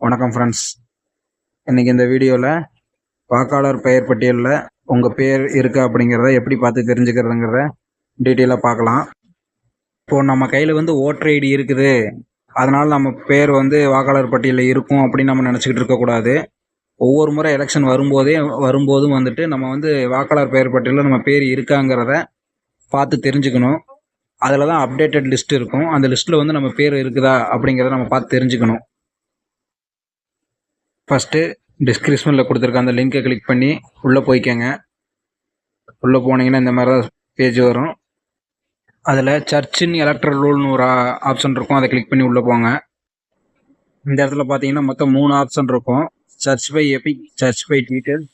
வணக்கம் ஃப்ரெண்ட்ஸ் இன்றைக்கி இந்த வீடியோவில் வாக்காளர் பெயர் பட்டியலில் உங்கள் பேர் இருக்கா அப்படிங்கிறத எப்படி பார்த்து தெரிஞ்சுக்கிறதுங்கிறத டீட்டெயிலாக பார்க்கலாம். இப்போது நம்ம கையில் வந்து ஓட்டர் ஐடி இருக்குது. அதனால் நம்ம பேர் வந்து வாக்காளர் பட்டியலில் இருக்கும் அப்படின்னு நம்ம நினச்சிக்கிட்டு இருக்கக்கூடாது ஒவ்வொரு முறை எலெக்ஷன் வரும்போதே வரும்போதும் வந்துட்டு நம்ம வந்து வாக்காளர் பெயர் பட்டியலில் நம்ம பேர் இருக்காங்கிறத பார்த்து தெரிஞ்சுக்கணும். அதில் தான் அப்டேட்டட் லிஸ்ட் இருக்கும். அந்த லிஸ்ட்டில் வந்து நம்ம பேர் இருக்குதா அப்படிங்கிறத நம்ம பார்த்து தெரிஞ்சுக்கணும். ஃபஸ்ட்டு டிஸ்கிரிப்ஷனில் கொடுத்துருக்க அந்த லிங்கை கிளிக் பண்ணி உள்ளே போய்க்கங்க. உள்ளே போனீங்கன்னா இந்த மாதிரி தான் பேஜ் வரும். அதில் சர்ச்சின் எலக்ட்ரல் ரூல்னு ஒரு ஆப்ஷன் இருக்கும். அதை கிளிக் பண்ணி உள்ளே போங்க. இந்த இடத்துல பார்த்தீங்கன்னா மொத்தம் மூணு ஆப்ஷன் இருக்கும். Search by EPIC search by detail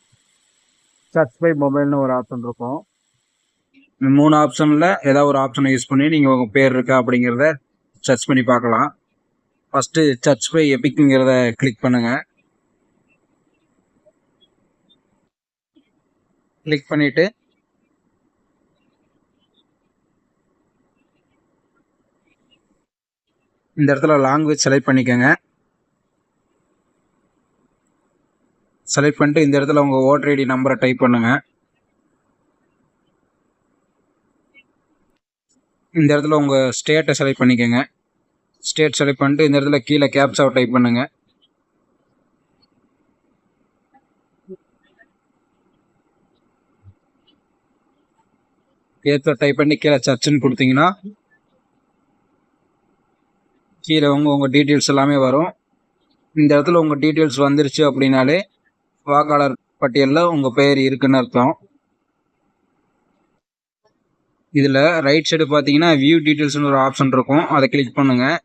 search by மொபைல்னு ஒரு ஆப்ஷன் இருக்கும். இந்த மூணு ஆப்ஷனில் ஏதாவது ஒரு ஆப்ஷனை யூஸ் பண்ணி நீங்கள் உங்கள் பேர் இருக்கா அப்படிங்கிறத சர்ச் பண்ணி பார்க்கலாம். ஃபஸ்ட்டு சர்ச் பை எபிக்குங்கிறத கிளிக் பண்ணுங்கள் கிளிக் பண்ணிவிட்டு இந்த இடத்துல லாங்குவேஜ் செலக்ட் பண்ணிக்கோங்க. செலக்ட் பண்ணிட்டு இந்த இடத்துல உங்கள் ஓட்டர் ஐடி நம்பரை டைப் பண்ணுங்கள் இந்த இடத்துல உங்கள் ஸ்டேட்டை செலக்ட் பண்ணிக்கோங்க. ஸ்டேட் செலக்ட் பண்ணிட்டு இந்த இடத்துல கீழே கேப்ஸாவை டைப் பண்ணுங்கள் ஏற்ற டைப் பண்ணி கீழே சர்ச்சுன்னு கொடுத்தீங்கன்னா கீழே உங்கள் உங்கள் டீட்டெயில்ஸ் எல்லாமே வரும். இந்த இடத்துல உங்கள் டீட்டெயில்ஸ் வந்துருச்சு அப்படின்னாலே வாக்காளர் பட்டியலில் உங்கள் பெயர் இருக்குன்னு அர்த்தம். இதில் ரைட் சைடு பார்த்தீங்கன்னா வியூ டீட்டெயில்ஸ்னு ஒரு ஆப்ஷன் இருக்கும். அதை கிளிக் பண்ணுங்கள்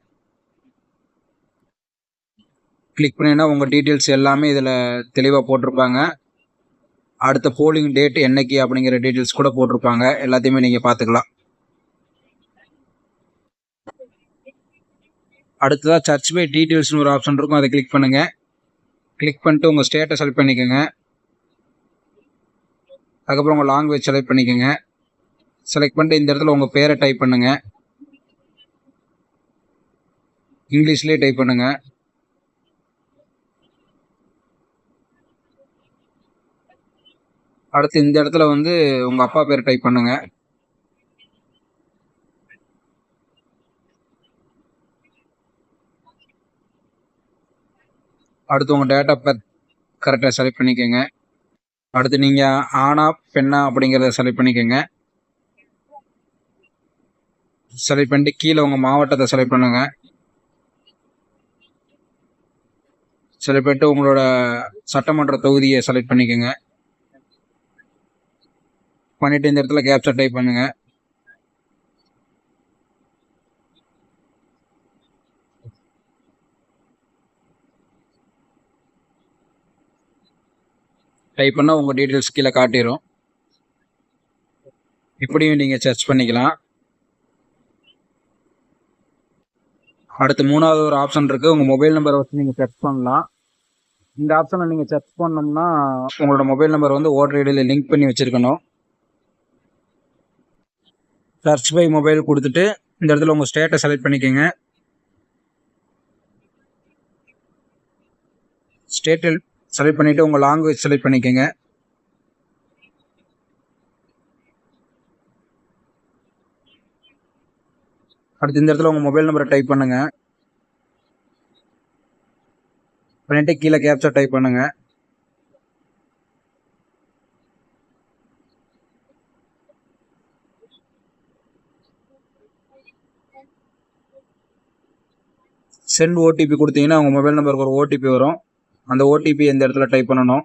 கிளிக் பண்ணிங்கன்னா உங்கள் டீட்டெயில்ஸ் எல்லாமே இதில் தெளிவாக போட்டிருப்பாங்க. அடுத்த போலிங் டேட் என்னைக்கு அப்படிங்கிற டீட்டெயில்ஸ் கூட போட்டிருப்பாங்க எல்லாத்தையுமே நீங்கள் பார்த்துக்கலாம். அடுத்ததாக சர்ச் பை டீட்டெயில்ஸ்னு ஒரு ஆப்ஷன் இருக்கும். அதை கிளிக் பண்ணுங்கள் கிளிக் பண்ணிட்டு உங்கள் ஸ்டேட்டை செலக்ட் பண்ணிக்கோங்க. அதுக்கப்புறம் உங்கள் லாங்குவேஜ் செலக்ட் பண்ணிக்கோங்க. செலக்ட் பண்ணிட்டு இந்த இடத்துல உங்கள் பேரை டைப் பண்ணுங்கள் இங்கிலீஷ்லேயே டைப் பண்ணுங்கள் அடுத்து இந்த இடத்துல வந்து உங்கள் அப்பா பேர் டைப் பண்ணுங்க. அடுத்து உங்கள் டேட் ஆஃப் பர்த் கரெக்டாக செலக்ட் பண்ணிக்கோங்க. அடுத்து நீங்கள் ஆனா பெண்ணா அப்படிங்கிறத செலக்ட் பண்ணிக்கோங்க. செலக்ட் பண்ணிட்டு கீழே உங்கள் மாவட்டத்தை செலக்ட் பண்ணுங்க. செலக்ட் பண்ணிட்டு உங்களோட சட்டமன்ற தொகுதியை செலக்ட் பண்ணிக்கோங்க. பண்ணிட்டு இந்த இடத்துல கேப்சர் டைப் பண்ணுங்க. டைப் பண்ணால் உங்கள் டீட்டெயில்ஸ் கீழே காட்டிடும் இப்படியும் நீங்கள் சர்ச் பண்ணிக்கலாம். அடுத்து மூணாவது ஒரு ஆப்ஷன் இருக்குது உங்கள் மொபைல் நம்பரை வச்சு நீங்கள் சர்ச் பண்ணலாம். இந்த ஆப்ஷனை நீங்கள் சர்ச் பண்ணோம்னா உங்களோட மொபைல் நம்பர் வந்து ஓட்டர் ஐடியில் லிங்க் பண்ணி வச்சுருக்கணும். சர்ச் பை மொபைல் கொடுத்துட்டு இந்த இடத்துல உங்கள் ஸ்டேட்டை செலக்ட் பண்ணிக்கோங்க. ஸ்டேட்டில் செலக்ட் பண்ணிவிட்டு உங்கள் லாங்குவேஜ் செலக்ட் பண்ணிக்கோங்க. அடுத்து இந்த இடத்துல உங்கள் மொபைல் நம்பரை டைப் பண்ணுங்கள் பண்ணிவிட்டு கீழே கேப்சர் டைப் பண்ணுங்கள் சென்ட் ஓடிபி கொடுத்தீங்கன்னா உங்கள் மொபைல் நம்பருக்கு ஒரு ஓடிபி வரும். அந்த ஓடிபி எந்த இடத்துல டைப் பண்ணணும்?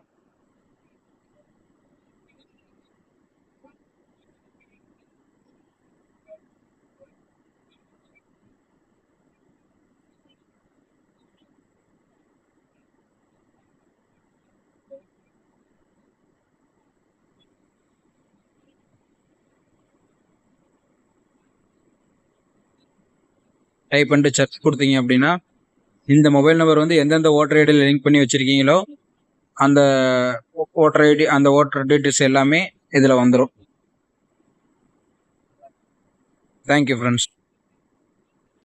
டைப் பண்ணிட்டு சர்ச் கொடுத்தீங்க அப்படின்னா இந்த மொபைல் நம்பர் வந்து எந்தெந்த ஓட்டர் ஐடியில் லிங்க் பண்ணி வச்சுருக்கீங்களோ அந்த ஓட்டர் ஐடி அந்த ஓட்டர் டீட்டெயில்ஸ் எல்லாமே இதில் வந்துடும் தேங்க்யூ ஃப்ரெண்ட்ஸ்